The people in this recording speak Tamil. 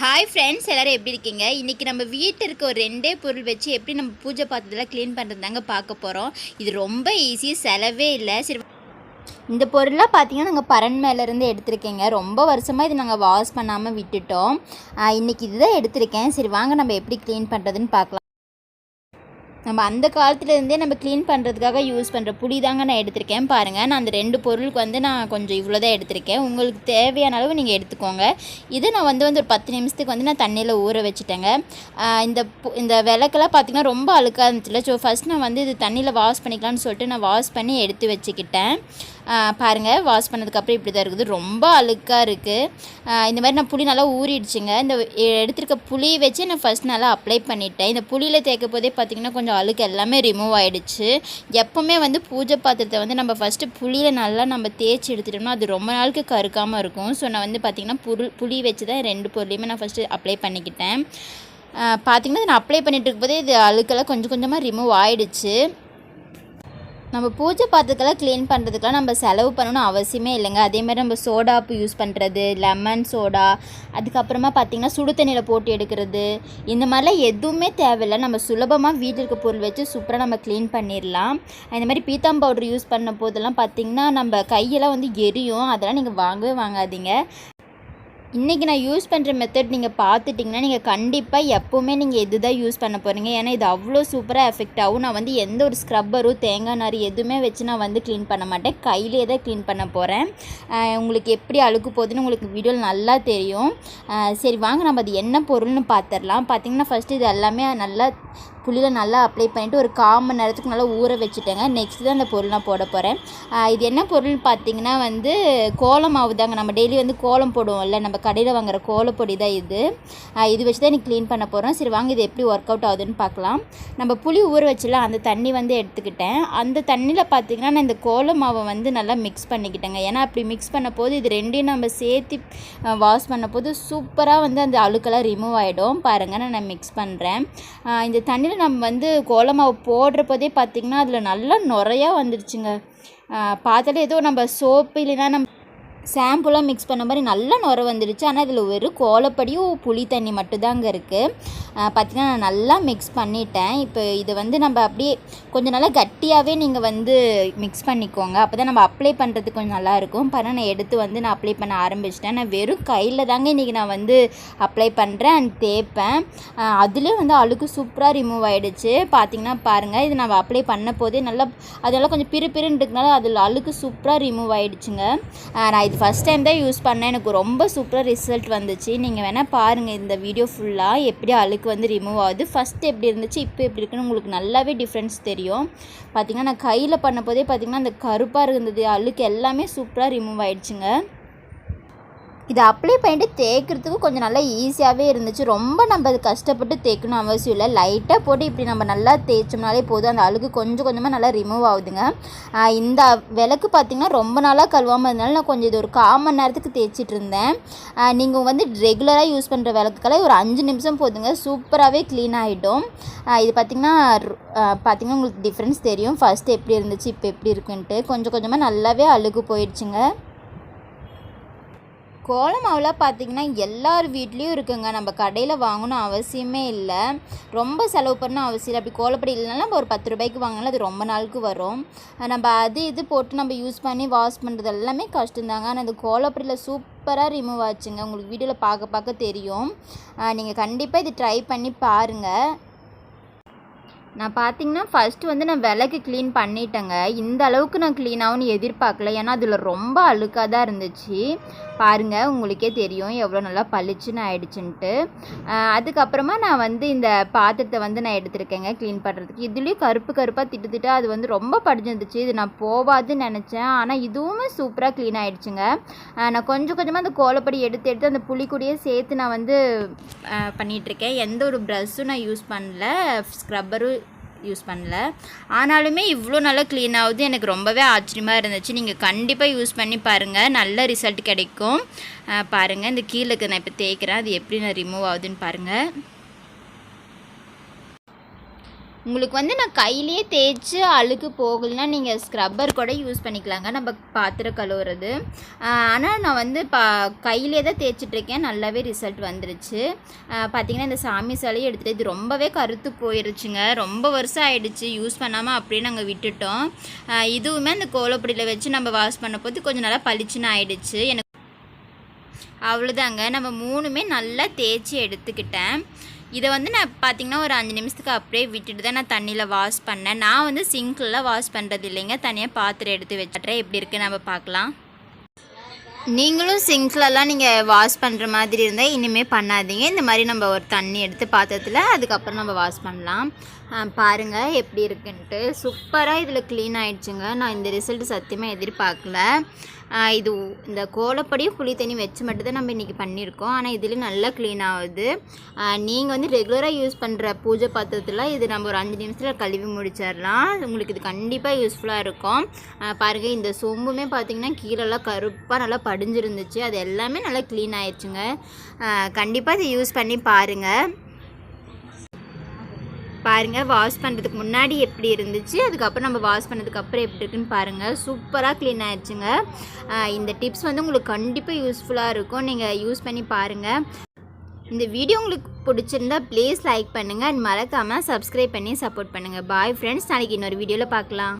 ஹாய் ஃப்ரெண்ட்ஸ் எல்லாரும் எப்படி இருக்கீங்க? இன்றைக்கி நம்ம வீட்டில் இருக்க ஒரு ரெண்டே பொருள் வச்சு எப்படி நம்ம பூஜை பாத்திரத்தெல்லாம் க்ளீன் பண்ணுறது தாங்க பார்க்க போகிறோம் இது ரொம்ப ஈஸி செலவே இல்லை. சரி இந்த பொருளாக பார்த்தீங்கன்னா நாங்கள் பரன் மேலேருந்து எடுத்திருக்கேங்க. ரொம்ப வருஷமாக இது நாங்கள் வாஷ் பண்ணாமல் விட்டுட்டோம். இன்றைக்கி இன்னைக்கு இதுதான் எடுத்திருக்கேன். சரி வாங்க நம்ம எப்படி க்ளீன் பண்ணுறதுன்னு பார்க்கலாம். நம்ம அந்த காலத்துலேருந்தே நம்ம க்ளீன் பண்ணுறதுக்காக யூஸ் பண்ணுற புளி தாங்க நான் எடுத்திருக்கேன். பாருங்கள் நான் அந்த ரெண்டு பொருளுக்கு வந்து நான் கொஞ்சம் இவ்வளோ தான் எடுத்திருக்கேன். உங்களுக்கு தேவையான அளவு நீங்கள் எடுத்துக்கோங்க. இதை நான் வந்து வந்து ஒரு பத்து நிமிஷத்துக்கு வந்து நான் தண்ணியில் ஊற வச்சுட்டேங்க. இந்த பு- இந்த விளக்கெல்லாம் பார்த்திங்கன்னா ரொம்ப அழுக்காக இருந்துச்சுல ஸோ ஃபஸ்ட் நான் வந்து இது தண்ணியில் வாஷ் பண்ணிக்கலாம்னு சொல்லிட்டு நான் வாஷ் பண்ணி எடுத்து வச்சுக்கிட்டேன். பாருங்கள் வாஷ் பண்ணதுக்கப்புறம் இப்படி தான் இருக்குது. ரொம்ப அழுக்காக இருக்குது இந்த மாதிரி நான் புளி நல்லா ஊறிடுச்சுங்க. இந்த எடுத்திருக்க புளி வச்சு நான் ஃபஸ்ட் நல்லா அப்ளை பண்ணிட்டேன். இந்த புளியில் தேய்க்க போதே பார்த்தீங்கன்னா கொஞ்சம் அழுக்கு எல்லாமே ரிமூவ் ஆகிடுச்சு எப்போவுமே வந்து பூஜை பாத்திரத்தை வந்து நம்ம ஃபஸ்ட்டு புளியில் நல்லா நம்ம தேய்ச்சி எடுத்துட்டோம்னா அது ரொம்ப நாளுக்கு கருக்காமல் இருக்கும். ஸோ நான் வந்து பார்த்திங்கன்னா புரு புளி வச்சு தான் ரெண்டு பொருளையுமே நான் ஃபஸ்ட்டு அப்ளை பண்ணிக்கிட்டேன். பார்த்திங்கன்னா பார்த்தீங்கன்னா நான் அப்ளை பண்ணிட்டு இருக்கும்போதே இது அழுக்கெல்லாம் கொஞ்சம் கொஞ்சமாக ரிமூவ் ஆகிடுச்சு நம்ம பூஜை பாத்திரத்தெல்லாம் க்ளீன் பண்ணுறதுக்கெலாம் நம்ம செலவு பண்ணணும்னு அவசியமே இல்லைங்க. அதேமாதிரி நம்ம சோடாப்பு யூஸ் பண்ணுறது லெமன் சோடா அதுக்கப்புறமா பார்த்திங்கன்னா சுடு தண்ணியில் போட்டு எடுக்கிறது இந்த மாதிரிலாம் எதுவுமே தேவையில்லை. நம்ம சுலபமாக வீட்டில் இருக்க பொருள் வச்சு சூப்பராக நம்ம க்ளீன் பண்ணிடலாம் இந்த மாதிரி பீத்தாம் பவுடர் யூஸ் பண்ண போதெல்லாம் பார்த்திங்கன்னா நம்ம கையெல்லாம் வந்து எரியும். அதெல்லாம் நீங்கள் வாங்கவே வாங்காதீங்க. இன்றைக்கி நான் யூஸ் பண்ணுற மெத்தட் நீங்கள் பார்த்துட்டிங்கன்னா நீங்கள் கண்டிப்பாக எப்போவுமே நீங்கள் இது தான் யூஸ் பண்ண போகிறீங்க ஏன்னா இது அவ்வளோ சூப்பராக எஃபெக்ட் ஆகும். நான் வந்து எந்த ஒரு ஸ்க்ரப்பரும் தேங்காய் நார் எதுவுமே வச்சு நான் வந்து க்ளீன் பண்ண மாட்டேன். கையிலே தான் க்ளீன் பண்ண போகிறேன் உங்களுக்கு எப்படி அழுக்கு போகுதுன்னு உங்களுக்கு வீடியோவில் நல்லா தெரியும். சரி வாங்க நம்ம அது என்ன பொருள்னு பார்த்துடலாம். பார்த்திங்கன்னா ஃபஸ்ட்டு இது எல்லாமே நல்லா புளியில் நல்லா அப்ளை பண்ணிவிட்டு ஒரு கால் மணி நேரத்துக்கு நல்லா ஊற வச்சுட்டேங்க. நெக்ஸ்ட் தான் அந்த பொருள் நான் போட போகிறேன் இது என்ன பொருள்னு பார்த்தீங்கன்னா வந்து கோலம் மாவு தாங்க. நம்ம டெய்லி வந்து கோலம் போடுவோம்ல நம்ம கடையில் வாங்குற கோலப்பொடி தான் இது. இது வச்சு தான் எனக்கு க்ளீன் பண்ண போகிறோம் சரி வாங்க இது எப்படி ஒர்க் அவுட் ஆகுதுன்னு பார்க்கலாம் நம்ம புளி ஊற வச்சுலாம் அந்த தண்ணி வந்து எடுத்துக்கிட்டேன். அந்த தண்ணியில் பார்த்தீங்கன்னா நான் இந்த கோல மாவை வந்து நல்லா மிக்ஸ் பண்ணிக்கிட்டேங்க. ஏன்னா அப்படி மிக்ஸ் பண்ண போது இது ரெண்டையும் நம்ம சேர்த்து வாஷ் பண்ண போது சூப்பராக வந்து அந்த அழுக்கெல்லாம் ரிமூவ் ஆகிடும் பாருங்கள் நான் நான் மிக்ஸ் பண்ணுறேன் இந்த தண்ணியில் நம்ம வந்து கோலமாவு போடுறப்போதே பார்த்திங்கன்னா அதில் நல்லா நிறையா வந்துடுச்சுங்க பார்த்தாலே ஏதோ நம்ம சோப்பு இல்லைன்னா நம்ம ஷாம்புலாம் மிக்ஸ் பண்ண மாதிரி நல்லா நுர வந்துடுச்சு. ஆனால் இதில் வெறும் கோலப்படியும் புளி தண்ணி மட்டும்தாங்க இருக்குது பார்த்திங்கன்னா நான் நல்லா மிக்ஸ் பண்ணிட்டேன். இப்போ இது வந்து நம்ம அப்படியே கொஞ்சம் நல்லா கட்டியாகவே நீங்கள் வந்து மிக்ஸ் பண்ணிக்கோங்க. அப்போ தான் நம்ம அப்ளை பண்ணுறதுக்கு கொஞ்சம் நல்லாயிருக்கும் பாருங்க நான் எடுத்து வந்து நான் அப்ளை பண்ண ஆரம்பிச்சிட்டேன். நான் வெறும் கையில் தாங்க இன்றைக்கி நான் வந்து அப்ளை பண்ணுறேன் அண்ட் தேய்ப்பேன். அதுலேயும் வந்து அழுக்கு சூப்பராக ரிமூவ் ஆகிடுச்சு பார்த்தீங்கன்னா பாருங்கள் இது நம்ம அப்ளை பண்ண போதே நல்லா அதெல்லாம் கொஞ்சம் பிறு பிறுன்னு இருக்கனால அதில் அழுக்கு சூப்பராக ரிமூவ் ஆகிடுச்சுங்க நான் இது ஃபஸ்ட் டைம் தான் யூஸ் பண்ணேன். எனக்கு ரொம்ப சூப்பராக ரிசல்ட் வந்துச்சு. நீங்கள் வேணால் பாருங்கள் இந்த வீடியோ ஃபுல்லாக எப்படி அழுக்கு வந்து ரிமூவ் ஆகுது. ஃபஸ்ட் எப்படி இருந்துச்சு இப்போ எப்படி இருக்குன்னு உங்களுக்கு நல்லாவே டிஃப்ரென்ஸ் தெரியும். பார்த்தீங்கன்னா நான் கையில் பண்ண போதே பார்த்தீங்கன்னா அந்த கருப்பாக இருந்தது அழுக்கு எல்லாமே சூப்பராக ரிமூவ் ஆகிடுச்சுங்க இதை அப்ளை பண்ணிட்டு தேய்க்கிறதுக்கு கொஞ்சம் நல்லா ஈஸியாகவே இருந்துச்சு. ரொம்ப நம்ம அது கஷ்டப்பட்டு தேய்க்கணும் அவசியம் இல்லை. லைட்டாக போட்டு இப்படி நம்ம நல்லா தேய்ச்சோம்னாலே போதும். அந்த அழுக்கு கொஞ்சம் கொஞ்சமாக நல்லா ரிமூவ் ஆகுதுங்க. இந்த விளக்கு பார்த்திங்கன்னா ரொம்ப நாளாக கழுவாமல் இருந்தனால நான் கொஞ்சம் இது ஒரு கால் மணி நேரத்துக்கு தேய்ச்சிட்டு இருந்தேன். நீங்கள் வந்து ரெகுலராக யூஸ் பண்ணுற விளக்குக்கெல்லாம் ஒரு அஞ்சு நிமிஷம் போதுங்க. சூப்பராகவே க்ளீன் ஆகிடும் இது பார்த்திங்கன்னா பார்த்திங்கன்னா உங்களுக்கு டிஃப்ரென்ஸ் தெரியும். ஃபஸ்ட்டு எப்படி இருந்துச்சு இப்போ எப்படி இருக்குன்ட்டு. கொஞ்சம் கொஞ்சமாக நல்லாவே அழுகு போயிடுச்சுங்க. கோலமாவில் மாவுலாம் பார்த்தீங்கன்னா எல்லார் வீட்லேயும் இருக்குங்க. நம்ம கடையில் வாங்கணும் அவசியமே இல்லை. ரொம்ப செலவு பண்ண அவசியம் இல்லை. அப்படி கோலப்படி இல்லைனாலும் நம்ம ஒரு பத்து ரூபாய்க்கு வாங்கினாலும் அது ரொம்ப நாளுக்கு வரும். நம்ம அது இது போட்டு நம்ம யூஸ் பண்ணி வாஷ் பண்ணுறது எல்லாமே கஷ்டம்தாங்க. ஆனால் அந்த கோலப்படியில் சூப்பராக ரிமூவ் ஆச்சுங்க. உங்களுக்கு வீடியோவில் பார்க்க பார்க்க தெரியும். நீங்கள் கண்டிப்பாக இது ட்ரை பண்ணி பாருங்கள் நான் பார்த்தீங்கன்னா ஃபஸ்ட்டு வந்து நான் விளக்கு க்ளீன் பண்ணிட்டேங்க. இந்த அளவுக்கு நான் க்ளீன் ஆகும்னு எதிர்பார்க்கல. ஏன்னா அதில் ரொம்ப அழுக்காக தான் இருந்துச்சு. பாருங்கள் உங்களுக்கே தெரியும். எவ்வளோ நல்லா பளிச்சுன்னு ஆயிடுச்சுன்ட்டு. அதுக்கப்புறமா நான் வந்து இந்த பாத்திரத்தை வந்து நான் எடுத்திருக்கேங்க க்ளீன் பண்ணுறதுக்கு இதுலேயும் கருப்பு கருப்பாக திட்டு திட்டு அது வந்து ரொம்ப படிஞ்சிருந்துச்சு. இது நான் போவாதுன்னு நினச்சேன். ஆனால் இதுவுமே சூப்பராக க்ளீன் ஆகிடுச்சுங்க நான் கொஞ்சம் கொஞ்சமாக அந்த கோலப்படி எடுத்து எடுத்து அந்த புளிக்குடியே சேர்த்து நான் வந்து பண்ணிகிட்ருக்கேன் எந்த ஒரு ப்ரஷ்ஷும் நான் யூஸ் பண்ணல. ஸ்க்ரப்பரும் யூஸ் பண்ணல. ஆனாலுமே இவ்வளோ நல்லா க்ளீன் ஆகுது. எனக்கு ரொம்பவே ஆச்சரியமாக இருந்துச்சு. நீங்கள் கண்டிப்பாக யூஸ் பண்ணி பாருங்கள் நல்ல ரிசல்ட் கிடைக்கும். பாருங்கள் இந்த கீழே இருக்க நான் இப்போ தேய்க்கிறேன். அது எப்படி நான் ரிமூவ் ஆகுதுன்னு பாருங்கள் உங்களுக்கு வந்து நான் கையிலேயே தேய்ச்சி அழுக்கு போகலைன்னா நீங்கள் ஸ்க்ரப்பர் கூட யூஸ் பண்ணிக்கலாங்க. நம்ம பாத்திரம் கழுவுறது. ஆனால் நான் வந்து பா கையிலே தான் தேய்ச்சிட்ருக்கேன் நல்லாவே ரிசல்ட் வந்துருச்சு. பார்த்தீங்கன்னா இந்த சாமி சிலையை எடுத்துகிட்டு இது ரொம்பவே கருத்து போயிருச்சுங்க. ரொம்ப வருஷம் ஆயிடுச்சு. யூஸ் பண்ணாமல் அப்படியே நாங்கள் விட்டுட்டோம். இதுவுமே அந்த கோலப்பொடியில் வச்சு நம்ம வாஷ் பண்ண போது கொஞ்சம் நல்லா பளிச்சுன்னு ஆயிடுச்சு. எனக்கு அவ்வளோதாங்க நம்ம மூணுமே நல்லா தேய்ச்சி எடுத்துக்கிட்டேன். இதை வந்து நான் பார்த்தீங்கன்னா ஒரு அஞ்சு நிமிஷத்துக்கு அப்படியே விட்டுட்டு தான் நான் தண்ணியில் வாஷ் பண்ணேன். நான் வந்து சிங்கில் வாஷ் பண்ணுறது இல்லைங்க. தனியாக பாத்திரம் எடுத்து வச்சுட்றேன் எப்படி இருக்குது நம்ம பார்க்கலாம் நீங்களும் சிங்க்லலாம் நீங்கள் வாஷ் பண்ணுற மாதிரி இருந்தால் இனிமேல் பண்ணாதீங்க. இந்த மாதிரி நம்ம ஒரு தண்ணி எடுத்து பாத்திரத்தில் அதுக்கப்புறம் நம்ம வாஷ் பண்ணலாம். பாருங்கள் எப்படி இருக்குன்ட்டு. சூப்பராக இதில் க்ளீன் ஆகிடுச்சுங்க நான் இந்த ரிசல்ட் சத்தியமாக எதிர்பார்க்கல. இது இந்த கோலப்படியும் புளி தண்ணி வச்சு மட்டும்தான் நம்ம இன்றைக்கி பண்ணியிருக்கோம். ஆனால் இதுலேயும் நல்லா க்ளீன் ஆகுது. நீங்கள் வந்து ரெகுலராக யூஸ் பண்ணுற பூஜை பாத்திரத்தில் இது நம்ம ஒரு அஞ்சு நிமிஷத்தில் கழுவி முடிச்சிடலாம். உங்களுக்கு இது கண்டிப்பாக யூஸ்ஃபுல்லாக இருக்கும். பாருங்கள் இந்த சொம்புமே பார்த்தீங்கன்னா கீழெல்லாம் கருப்பாக நல்லா படிஞ்சிருந்துச்சு. அது எல்லாமே நல்லா க்ளீன் ஆயிடுச்சுங்க. கண்டிப்பாக இதை யூஸ் பண்ணி பாருங்கள் பாருங்கள் வாஷ் பண்ணுறதுக்கு முன்னாடி எப்படி இருந்துச்சு அதுக்கப்புறம் நம்ம வாஷ் பண்ணதுக்கு அப்புறம் எப்படி இருக்குன்னு பாருங்கள் சூப்பராக க்ளீன் ஆயிடுச்சுங்க. இந்த டிப்ஸ் வந்து உங்களுக்கு கண்டிப்பாக யூஸ்ஃபுல்லாக இருக்கும். நீங்கள் யூஸ் பண்ணி பாருங்கள் இந்த வீடியோ உங்களுக்கு பிடிச்சிருந்தா ப்ளீஸ் லைக் பண்ணுங்கள் அண்ட் மறக்காமல் சப்ஸ்கிரைப் பண்ணி சப்போர்ட் பண்ணுங்கள் பாய் ஃப்ரெண்ட்ஸ் நாளைக்கு இன்னொரு வீடியோவில் பார்க்கலாம்.